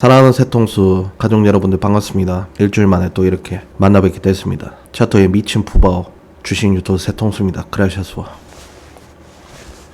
사랑하는 새통수 가족 여러분들 반갑습니다. 일주일 만에 또 이렇게 만나 뵙게 됐습니다. 차토의 미친 푸바오 주식 유튜브 새통수입니다. 그라시아스와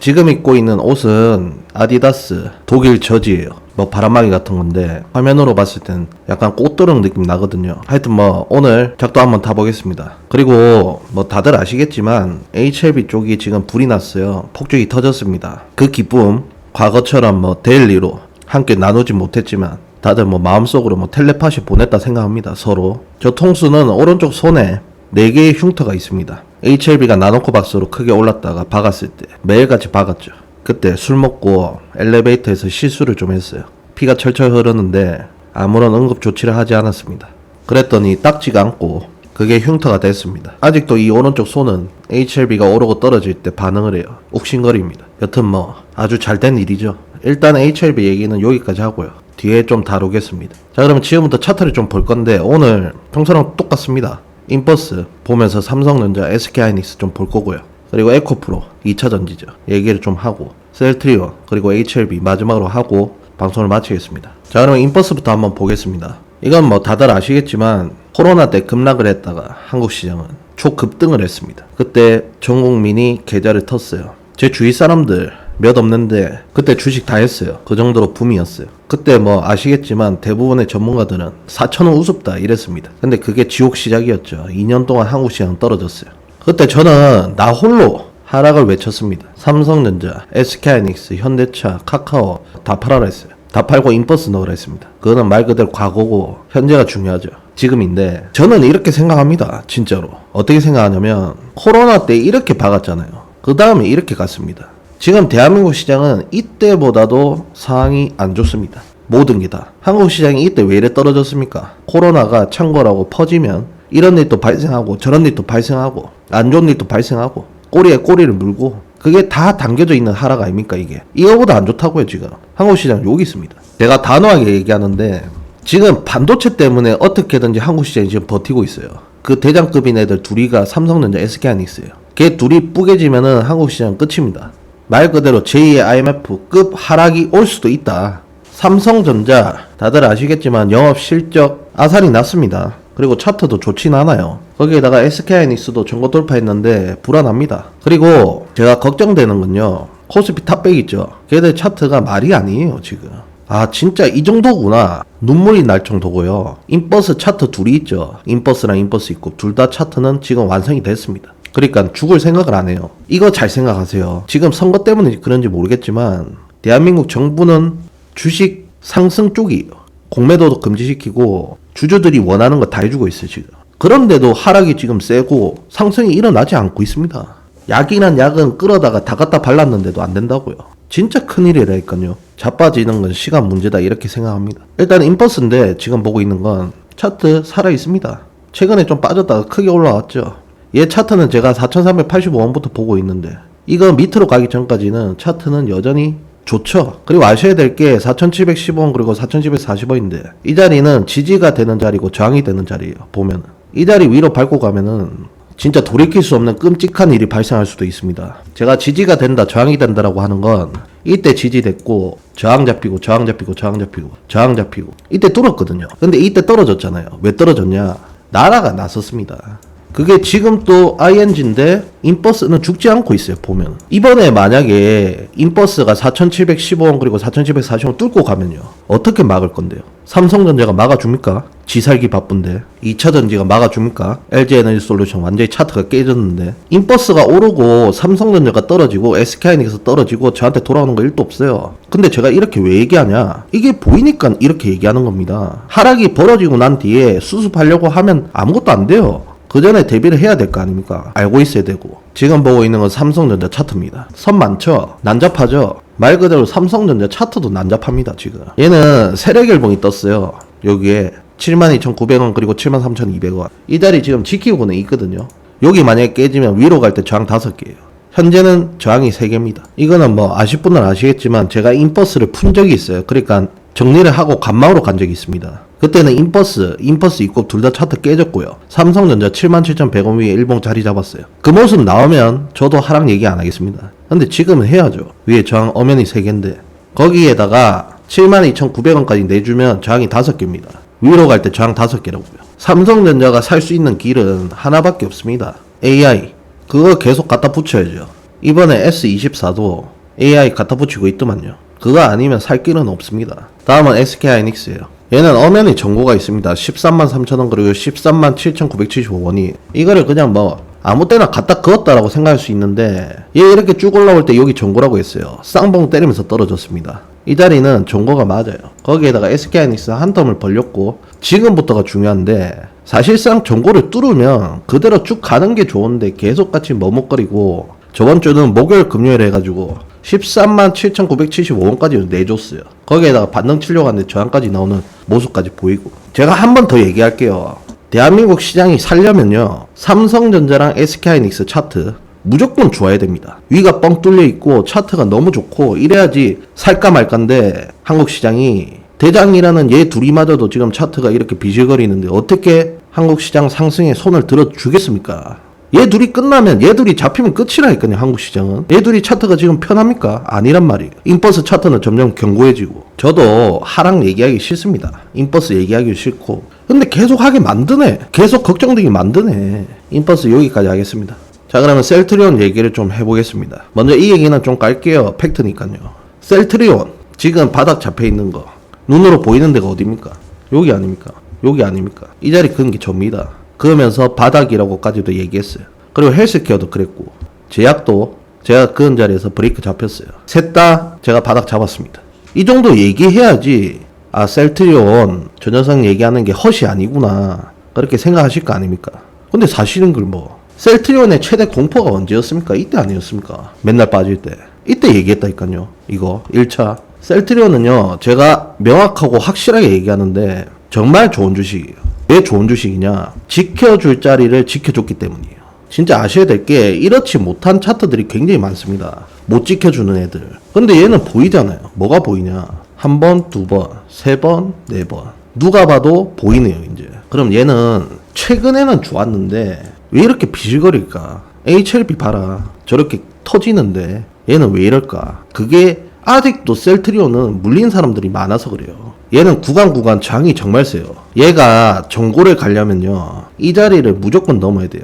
지금 입고 있는 옷은 아디다스 독일 저지예요. 뭐 바람막이 같은 건데 화면으로 봤을 땐 약간 꽃도령 느낌 나거든요. 하여튼 뭐 오늘 작도 한번 타보겠습니다. 그리고 뭐 다들 아시겠지만 HLB 쪽이 지금 불이 났어요. 폭죽이 터졌습니다. 그 기쁨 과거처럼 뭐 데일리로 함께 나누지 못했지만 다들 뭐 마음속으로 뭐 텔레파시 보냈다 생각합니다. 서로. 저 통수는 오른쪽 손에 4개의 흉터가 있습니다. HLB가 나노코 박스로 크게 올랐다가 박았을 때 매일같이 박았죠. 그때 술 먹고 엘리베이터에서 실수를 좀 했어요. 피가 철철 흐르는데 아무런 응급 조치를 하지 않았습니다. 그랬더니 딱지가 않고 그게 흉터가 됐습니다. 아직도 이 오른쪽 손은 HLB가 오르고 떨어질 때 반응을 해요. 욱신거립니다. 여튼 뭐 아주 잘된 일이죠. 일단 HLB 얘기는 여기까지 하고요. 뒤에 좀 다루겠습니다. 자 그러면 지금부터 차트를 좀 볼 건데 오늘 평소랑 똑같습니다. 인버스 보면서 삼성전자, SK하이닉스 좀 볼 거고요. 그리고 에코프로 2차 전지죠. 얘기를 좀 하고 셀트리온 그리고 HLB 마지막으로 하고 방송을 마치겠습니다. 자 그러면 인버스부터 한번 보겠습니다. 이건 뭐 다들 아시겠지만 코로나 때 급락을 했다가 한국 시장은 초급등을 했습니다. 그때 전 국민이 계좌를 텄어요. 제 주위 사람들 몇 없는데 그때 주식 다 했어요. 그 정도로 붐이었어요. 그때 뭐 아시겠지만 대부분의 전문가들은 4천원 우습다 이랬습니다. 근데 그게 지옥 시작이었죠. 2년 동안 한국 시장 떨어졌어요. 그때 저는 나 홀로 하락을 외쳤습니다. 삼성전자, SK하이닉스, 현대차, 카카오 다 팔아라 했어요. 다 팔고 인버스 넣으라 했습니다. 그거는 말 그대로 과거고 현재가 중요하죠. 지금인데 저는 이렇게 생각합니다. 진짜로. 어떻게 생각하냐면 코로나 때 이렇게 박았잖아요. 그 다음에 이렇게 갔습니다. 지금 대한민국 시장은 이때보다도 상황이 안 좋습니다. 모든 게 다. 한국 시장이 이때 왜 이래 떨어졌습니까? 코로나가 창궐하고 퍼지면 이런 일도 발생하고 저런 일도 발생하고 안 좋은 일도 발생하고 꼬리에 꼬리를 물고 그게 다 담겨져 있는 하락 아닙니까 이게 이거보다 안 좋다고요 지금 한국 시장 여기 있습니다 제가 단호하게 얘기하는데 지금 반도체 때문에 어떻게든지 한국 시장이 지금 버티고 있어요 그 대장급인 애들 둘이가 삼성전자 SK하이닉스예요 걔 둘이 뿌개지면은 한국 시장 끝입니다 말 그대로 제2의 IMF급 하락이 올 수도 있다 삼성전자 다들 아시겠지만 영업 실적 아산이 났습니다. 그리고 차트도 좋진 않아요. 거기에다가 SK하이닉스도 전고 돌파했는데 불안합니다. 그리고 제가 걱정되는 건요. 코스피 탑백 있죠. 걔들 차트가 말이 아니에요 지금. 아 진짜 이 정도구나 눈물이 날 정도고요 인버스 차트 둘이 있죠 인버스랑 인버스 있고 둘 다 차트는 지금 완성이 됐습니다 그러니까 죽을 생각을 안 해요 이거 잘 생각하세요 지금 선거 때문에 그런지 모르겠지만 대한민국 정부는 주식 상승 쪽이에요 공매도도 금지시키고 주주들이 원하는 거 다 해주고 있어요 지금 그런데도 하락이 지금 세고 상승이 일어나지 않고 있습니다 약이란 약은 끌어다가 다 갖다 발랐는데도 안 된다고요. 진짜 큰일이라니까요. 자빠지는 건 시간 문제다 이렇게 생각합니다. 일단 인버스인데 지금 보고 있는 건 차트 살아 있습니다. 최근에 좀 빠졌다가 크게 올라왔죠. 얘 차트는 제가 4,385원부터 보고 있는데 이거 밑으로 가기 전까지는 차트는 여전히 좋죠. 그리고 아셔야 될 게 4,710원 그리고 4,740원인데 이 자리는 지지가 되는 자리고 저항이 되는 자리예요. 보면은 이 자리 위로 밟고 가면은 진짜 돌이킬 수 없는 끔찍한 일이 발생할 수도 있습니다. 제가 지지가 된다, 저항이 된다라고 하는 건 이때 지지됐고 저항 잡히고 저항 잡히고 저항 잡히고 저항 잡히고 이때 뚫었거든요. 근데 이때 떨어졌잖아요. 왜 떨어졌냐? 나라가 나섰습니다. 그게 지금 또 ING인데 인버스는 죽지 않고 있어요 보면. 이번에 만약에 인버스가 4,715원 그리고 4,740원 뚫고 가면요. 어떻게 막을 건데요? 삼성전자가 막아줍니까? 지살기 바쁜데. 2차 전지가 막아줍니까? LG에너지솔루션 완전히 차트가 깨졌는데. 인버스가 오르고 삼성전자가 떨어지고 SK하이닉스 떨어지고 저한테 돌아오는 거 일도 없어요. 근데 제가 이렇게 왜 얘기하냐? 이게 보이니까 이렇게 얘기하는 겁니다. 하락이 벌어지고 난 뒤에 수습하려고 하면 아무것도 안 돼요 그 전에 대비를 해야 될 거 아닙니까? 알고 있어야 되고. 지금 보고 있는 건 삼성전자 차트입니다. 선 많죠? 난잡하죠? 말 그대로 삼성전자 차트도 난잡합니다, 지금. 얘는 세력일봉이 떴어요. 여기에 72,900원 그리고 73,200원. 이 자리 지금 지키고는 있거든요. 여기 만약에 깨지면 위로 갈 때 저항 5개예요. 현재는 저항이 3개입니다. 이거는 뭐 아실 분은 아시겠지만 제가 인버스를 푼 적이 있어요. 그러니까 정리를 하고 간망으로 간 적이 있습니다. 그때는 인버스, 인버스 있고 둘 다 차트 깨졌고요. 삼성전자 77,100원 위에 일봉 자리 잡았어요. 그 모습 나오면 저도 하락 얘기 안 하겠습니다. 근데 지금은 해야죠. 위에 저항 엄연히 3개인데 거기에다가 72,900원까지 내주면 저항이 5개입니다. 위로 갈 때 저항 5개라고요. 삼성전자가 살 수 있는 길은 하나밖에 없습니다. AI. 그거 계속 갖다 붙여야죠. 이번에 S24도 AI 갖다 붙이고 있더만요. 그거 아니면 살 길은 없습니다. 다음은 SK하이닉스예요. 얘는 엄연히 정보가 있습니다. 13만 3천원 그리고 13만 7,975원이 이거를 그냥 뭐 아무 때나 갖다 그었다라고 생각할 수 있는데 얘 이렇게 쭉 올라올 때 여기 정보라고 했어요. 쌍봉 때리면서 떨어졌습니다. 이 자리는 정보가 맞아요. 거기에다가 SK하이닉스 한 텀을 벌렸고 지금부터가 중요한데 사실상 정보를 뚫으면 그대로 쭉 가는 게 좋은데 계속 같이 머뭇거리고 저번 주는 목요일 금요일 해가지고 13만 7,975원까지 내줬어요. 거기에다가 반등 치려고 하는데 저항까지 나오는 모습까지 보이고 제가 한 번 더 얘기할게요. 대한민국 시장이 살려면요 삼성전자랑 SK하이닉스 차트 무조건 좋아야 됩니다. 위가 뻥 뚫려 있고 차트가 너무 좋고 이래야지 살까 말까인데 한국 시장이 대장이라는 얘 둘이마저도 지금 차트가 이렇게 비실거리는데 어떻게 한국 시장 상승에 손을 들어 주겠습니까? 얘 둘이 끝나면 얘 둘이 잡히면 끝이라니까요 한국 시장은. 얘 둘이 차트가 지금 편합니까? 아니란 말이에요. 인버스 차트는 점점 견고해지고. 저도 하락 얘기하기 싫습니다. 인버스 얘기하기 싫고. 근데 계속 하게 만드네. 계속 걱정되게 만드네. 인버스 여기까지 하겠습니다. 자 그러면 셀트리온 얘기를 좀 해보겠습니다. 먼저 이 얘기는 좀 깔게요. 팩트니까요. 셀트리온. 지금 바닥 잡혀 있는 거. 눈으로 보이는 데가 어딥니까? 여기 아닙니까? 여기 아닙니까? 이 자리 그은 게 접니다. 그러면서 바닥이라고까지도 얘기했어요. 그리고 헬스케어도 그랬고 제약도 제가 그은 자리에서 브레이크 잡혔어요. 셋 다 제가 바닥 잡았습니다. 이 정도 얘기해야지 아 셀트리온 저 녀석 얘기하는 게 헛이 아니구나 그렇게 생각하실 거 아닙니까? 근데 사실은 그뭐 셀트리온의 최대 공포가 언제였습니까? 이때 아니었습니까? 맨날 빠질 때 이때 얘기했다니까요. 이거 1차 셀트리온은요, 제가 명확하고 확실하게 얘기하는데, 정말 좋은 주식이에요. 왜 좋은 주식이냐? 지켜줄 자리를 지켜줬기 때문이에요. 진짜 아셔야 될 게, 이렇지 못한 차트들이 굉장히 많습니다. 못 지켜주는 애들. 근데 얘는 보이잖아요. 뭐가 보이냐? 한 번, 두 번, 세 번, 네 번. 누가 봐도 보이네요, 이제. 그럼 얘는 최근에는 좋았는데, 왜 이렇게 비실거릴까? HLB 봐라. 저렇게 터지는데, 얘는 왜 이럴까? 그게 아직도 셀트리온은 물린 사람들이 많아서 그래요. 얘는 구간 구간 장이 정말 세요. 얘가 정고를 가려면요. 이 자리를 무조건 넘어야 돼요.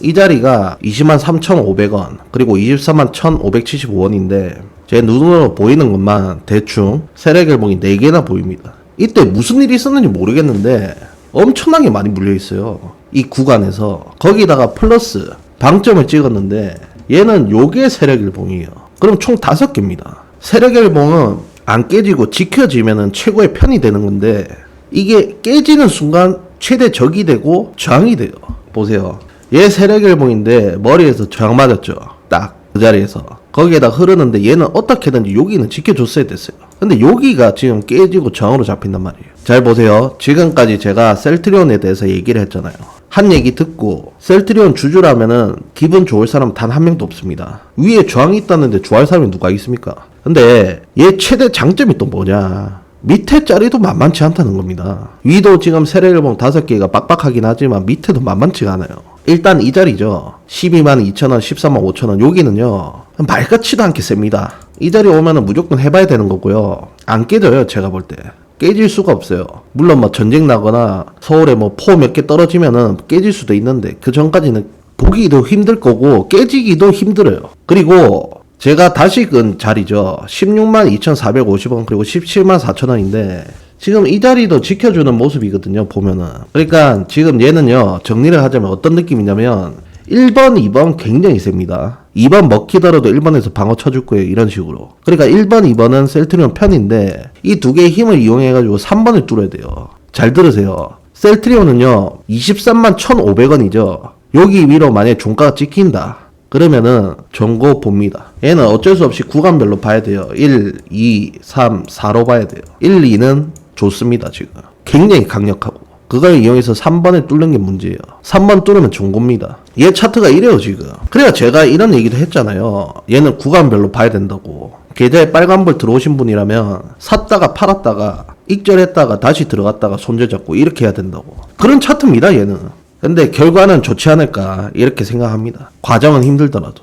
이 자리가 20만 3,500원, 그리고 24만 1,575원인데, 제 눈으로 보이는 것만 대충 세력일봉이 4개나 보입니다. 이때 무슨 일이 있었는지 모르겠는데, 엄청나게 많이 물려 있어요. 이 구간에서. 거기다가 플러스 방점을 찍었는데, 얘는 요게 세력일봉이에요. 그럼 총 5개입니다. 세력일봉은 안 깨지고 지켜지면은 최고의 편이 되는 건데 이게 깨지는 순간 최대 적이 되고 저항이 돼요. 보세요. 얘 세력일봉인데 머리에서 저항 맞았죠. 딱 그 자리에서 거기에다 흐르는데 얘는 어떻게든지 여기는 지켜줬어야 됐어요. 근데 여기가 지금 깨지고 저항으로 잡힌단 말이에요. 잘 보세요. 지금까지 제가 셀트리온에 대해서 얘기를 했잖아요. 한 얘기 듣고 셀트리온 주주라면은 기분 좋을 사람 단 한 명도 없습니다. 위에 저항이 있다는데 좋아할 사람이 누가 있습니까? 근데 얘 최대 장점이 또 뭐냐? 밑에 자리도 만만치 않다는 겁니다. 위도 지금 세례일봉 다섯 개가 빡빡하긴 하지만 밑에도 만만치가 않아요. 일단 이 자리죠. 12만 2천원, 13만 5천원. 여기는요. 말같지도 않게 셉니다. 이 자리 오면은 무조건 해봐야 되는 거고요. 안 깨져요, 제가 볼 때. 깨질 수가 없어요. 물론 뭐 전쟁 나거나 서울에 뭐 포 몇 개 떨어지면은 깨질 수도 있는데 그 전까지는 보기도 힘들 거고 깨지기도 힘들어요. 그리고 제가 다시 끈 자리죠. 16만 2,450원 그리고 17만 4천원인데 지금 이 자리도 지켜주는 모습이거든요. 보면은. 그러니까 지금 얘는요. 정리를 하자면 어떤 느낌이냐면 1번, 2번 굉장히 셉니다. 2번 먹히더라도 1번에서 방어 쳐줄 거예요. 이런 식으로. 그러니까 1번, 2번은 셀트리온 편인데 이 두 개의 힘을 이용해가지고 3번을 뚫어야 돼요. 잘 들으세요. 셀트리온은요. 23만 1,500원이죠. 여기 위로 만약에 종가가 찍힌다. 그러면은 전고 봅니다. 얘는 어쩔 수 없이 구간별로 봐야 돼요. 1, 2, 3, 4로 봐야 돼요. 1, 2는 좋습니다, 지금. 굉장히 강력하고. 그걸 이용해서 3번을 뚫는 게 문제예요. 3번 뚫으면 종고입니다. 얘 차트가 이래요, 지금. 그래야 제가 이런 얘기도 했잖아요. 얘는 구간별로 봐야 된다고. 계좌에 빨간불 들어오신 분이라면 샀다가 팔았다가 익절했다가 다시 들어갔다가 손절 잡고 이렇게 해야 된다고. 그런 차트입니다, 얘는. 근데 결과는 좋지 않을까 이렇게 생각합니다. 과정은 힘들더라도.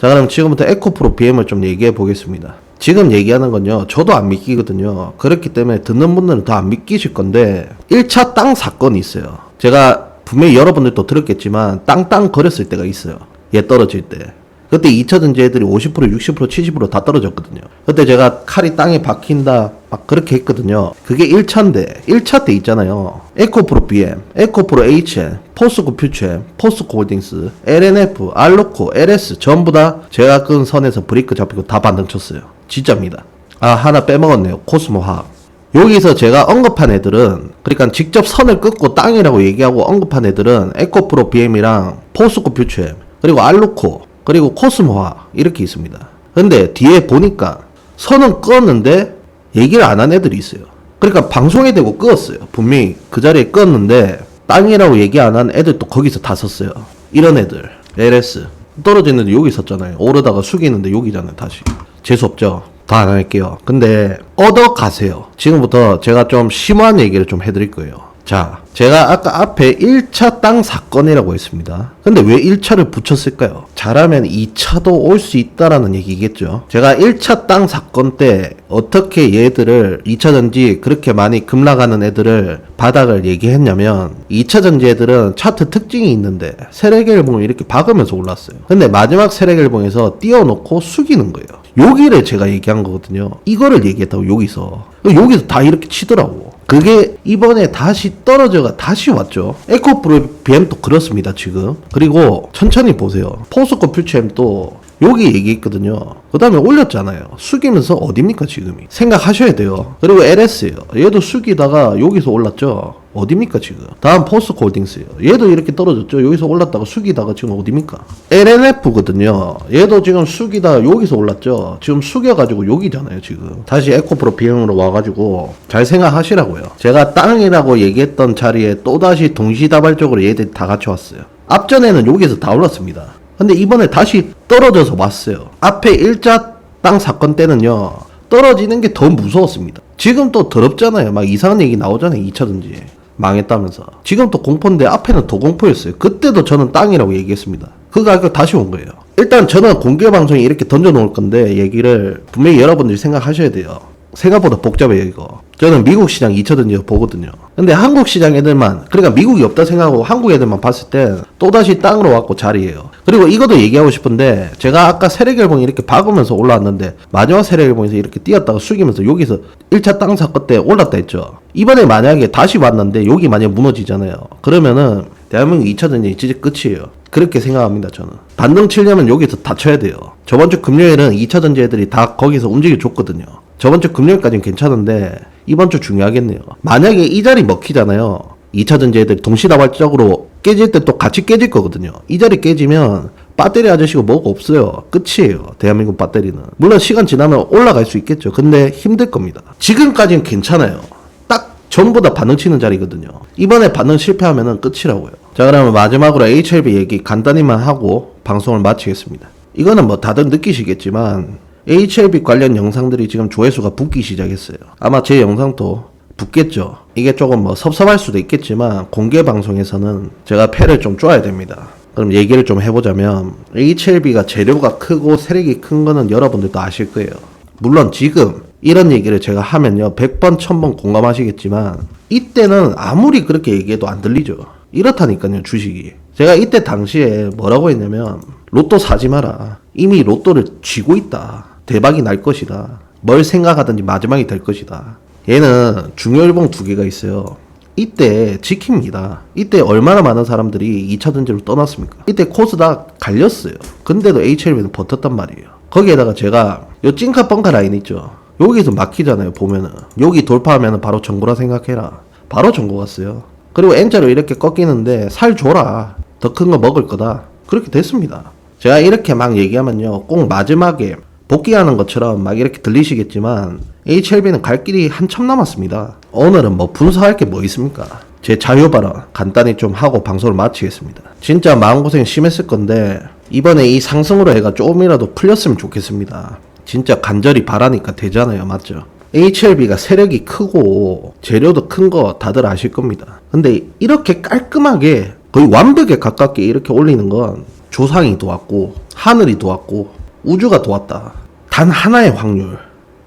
자 그럼 지금부터 에코프로 BM을 좀 얘기해 보겠습니다. 지금 얘기하는 건요, 저도 안 믿기거든요. 그렇기 때문에 듣는 분들은 더 안 믿기실 건데, 1차 땅 사건이 있어요. 제가 분명히 여러분들도 들었겠지만, 땅땅 거렸을 때가 있어요. 얘 떨어질 때. 그때 2차 전지애들이 50%, 60%, 70%다 떨어졌거든요. 그때 제가 칼이 땅에 박힌다, 막 그렇게 했거든요. 그게 1차인데, 1차 때 있잖아요. 에코프로 BM, 에코프로 HN, 포스코 퓨처엠, 포스코 홀딩스, LNF, 알로코, LS 전부 다 제가 끈 선에서 브레이크 잡히고 다 반등 쳤어요. 진짜입니다. 아, 하나 빼먹었네요. 코스모 화학. 여기서 제가 언급한 애들은 그러니까 직접 선을 끊고 땅이라고 얘기하고 언급한 애들은 에코프로 BM이랑 포스코 퓨처엠 그리고 알루코 그리고 코스모화 이렇게 있습니다. 근데 뒤에 보니까 선은 껐는데 얘기를 안 한 애들이 있어요. 그러니까 방송에 대고 끄었어요. 분명히 그 자리에 껐는데 땅이라고 얘기 안 한 애들도 거기서 다 섰어요. 이런 애들 LS 떨어지는데 여기 섰잖아요. 오르다가 숙이는데 여기잖아요. 다시 재수 없죠. 더안 할게요. 근데 얻어 가세요. 지금부터 제가 좀 심오한 얘기를 좀 해드릴 거예요. 자, 제가 아까 앞에 1차 땅 사건이라고 했습니다. 근데 왜 1차를 붙였을까요? 잘하면 2차도 올 수 있다라는 얘기겠죠. 제가 1차 땅 사건 때 어떻게 얘들을 2차 전지 그렇게 많이 급락하는 애들을 바닥을 얘기했냐면 2차 전지 애들은 차트 특징이 있는데 세력일봉을 이렇게 박으면서 올랐어요. 근데 마지막 세력일봉에서 띄워놓고 숙이는 거예요. 여기를 제가 얘기한 거거든요. 이거를 얘기했다고 여기서. 여기서 다 이렇게 치더라고. 그게 이번에 다시 떨어져가 다시 왔죠. 에코프로 BM도 그렇습니다, 지금. 그리고 천천히 보세요. 포스코 퓨처엠도 여기 얘기했거든요. 그 다음에 올렸잖아요. 숙이면서 어딥니까, 지금이? 생각하셔야 돼요. 그리고 LS예요. 얘도 숙이다가 여기서 올랐죠. 어딥니까, 지금? 다음 포스코 홀딩스예요. 얘도 이렇게 떨어졌죠. 여기서 올랐다가 숙이다가 지금 어딥니까? LNF거든요. 얘도 지금 숙이다 여기서 올랐죠. 지금 숙여가지고 여기잖아요, 지금. 다시 에코프로 비행으로 와가지고 잘 생각하시라고요. 제가 땅이라고 얘기했던 자리에 또다시 동시다발적으로 얘들이 다 같이 왔어요. 앞전에는 여기서 다 올랐습니다. 근데 이번에 다시 떨어져서 왔어요. 앞에 일자 땅 사건 때는요. 떨어지는 게 더 무서웠습니다. 지금 또 더럽잖아요. 막 이상한 얘기 나오잖아요. 2차든지. 망했다면서. 지금 또 공포인데 앞에는 더 공포였어요. 그때도 저는 땅이라고 얘기했습니다. 그 가격 다시 온 거예요. 일단 저는 공개 방송에 이렇게 던져 놓을 건데 얘기를 분명히 여러분들이 생각하셔야 돼요. 생각보다 복잡해요 이거. 저는 미국 시장 2차전지 보거든요. 근데 한국 시장 애들만 그러니까 미국이 없다 생각하고 한국 애들만 봤을 때 또다시 땅으로 왔고 자리예요. 그리고 이것도 얘기하고 싶은데 제가 아까 세력일봉이 이렇게 박으면서 올라왔는데 마지막 세력일봉에서 이렇게 뛰었다가 숙이면서 여기서 1차 땅 사건 때 올랐다 했죠. 이번에 만약에 다시 왔는데 여기 만약 무너지잖아요. 그러면은 대한민국 2차전지 진짜 끝이에요. 그렇게 생각합니다, 저는. 반등 치려면 여기서 다 쳐야 돼요. 저번 주 금요일은 2차 전지 애들이 다 거기서 움직여 줬거든요. 저번 주 금요일까지는 괜찮은데 이번 주 중요하겠네요. 만약에 이 자리 먹히잖아요. 2차 전지 애들이 동시다발적으로 깨질 때 또 같이 깨질 거거든요. 이 자리 깨지면 배터리 아저씨가 뭐가 없어요. 끝이에요. 대한민국 배터리는. 물론 시간 지나면 올라갈 수 있겠죠. 근데 힘들 겁니다. 지금까지는 괜찮아요. 딱 전부 다 반응 치는 자리거든요. 이번에 반응 실패하면 끝이라고요. 자, 그러면 마지막으로 HLB 얘기 간단히만 하고 방송을 마치겠습니다. 이거는 뭐 다들 느끼시겠지만 HLB 관련 영상들이 지금 조회수가 붙기 시작했어요. 아마 제 영상도 붙겠죠. 이게 조금 뭐 섭섭할 수도 있겠지만 공개 방송에서는 제가 패를 좀 쪼아야 됩니다. 그럼 얘기를 좀 해보자면 HLB가 재료가 크고 세력이 큰 거는 여러분들도 아실 거예요. 물론 지금 이런 얘기를 제가 하면요 100번 1000번 공감하시겠지만 이때는 아무리 그렇게 얘기해도 안 들리죠. 이렇다니까요 주식이. 제가 이때 당시에 뭐라고 했냐면 로또 사지 마라. 이미 로또를 쥐고 있다. 대박이 날 것이다. 뭘 생각하든지 마지막이 될 것이다. 얘는 중요일봉 두 개가 있어요. 이때 지킵니다. 이때 얼마나 많은 사람들이 2차 전지로 떠났습니까? 이때 코스닥 갈렸어요. 근데도 HLB는 버텼단 말이에요. 거기에다가 제가 요 찐카 뻥카 라인 있죠. 여기서 막히잖아요. 보면은 여기 돌파하면 바로 정보라 생각해라. 바로 정보 갔어요. 그리고 N자로 이렇게 꺾이는데 살 줘라. 더 큰 거 먹을 거다. 그렇게 됐습니다. 제가 이렇게 막 얘기하면요. 꼭 마지막에 복귀하는 것처럼 막 이렇게 들리시겠지만 HLB는 갈 길이 한참 남았습니다. 오늘은 뭐 분석할 게 뭐 있습니까? 제 자유 발언 간단히 좀 하고 방송을 마치겠습니다. 진짜 마음고생 심했을 건데 이번에 이 상승으로 해가 조금이라도 풀렸으면 좋겠습니다. 진짜 간절히 바라니까 되잖아요. 맞죠? HLB가 세력이 크고 재료도 큰 거 다들 아실 겁니다. 근데 이렇게 깔끔하게 거의 완벽에 가깝게 이렇게 올리는 건 조상이 도왔고 하늘이 도왔고 우주가 도왔다. 단 하나의 확률.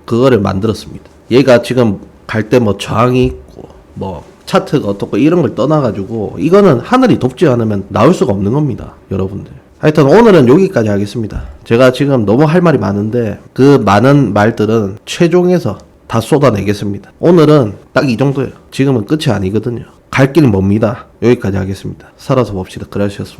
그거를 만들었습니다. 얘가 지금 갈 때 뭐 저항이 있고 뭐 차트가 어떻고 이런 걸 떠나가지고 이거는 하늘이 돕지 않으면 나올 수가 없는 겁니다. 여러분들. 하여튼 오늘은 여기까지 하겠습니다. 제가 지금 너무 할 말이 많은데 그 많은 말들은 최종에서 다 쏟아내겠습니다. 오늘은 딱 이 정도예요. 지금은 끝이 아니거든요. 갈 길은 멉니다. 여기까지 하겠습니다. 살아서 봅시다. 그라시아스.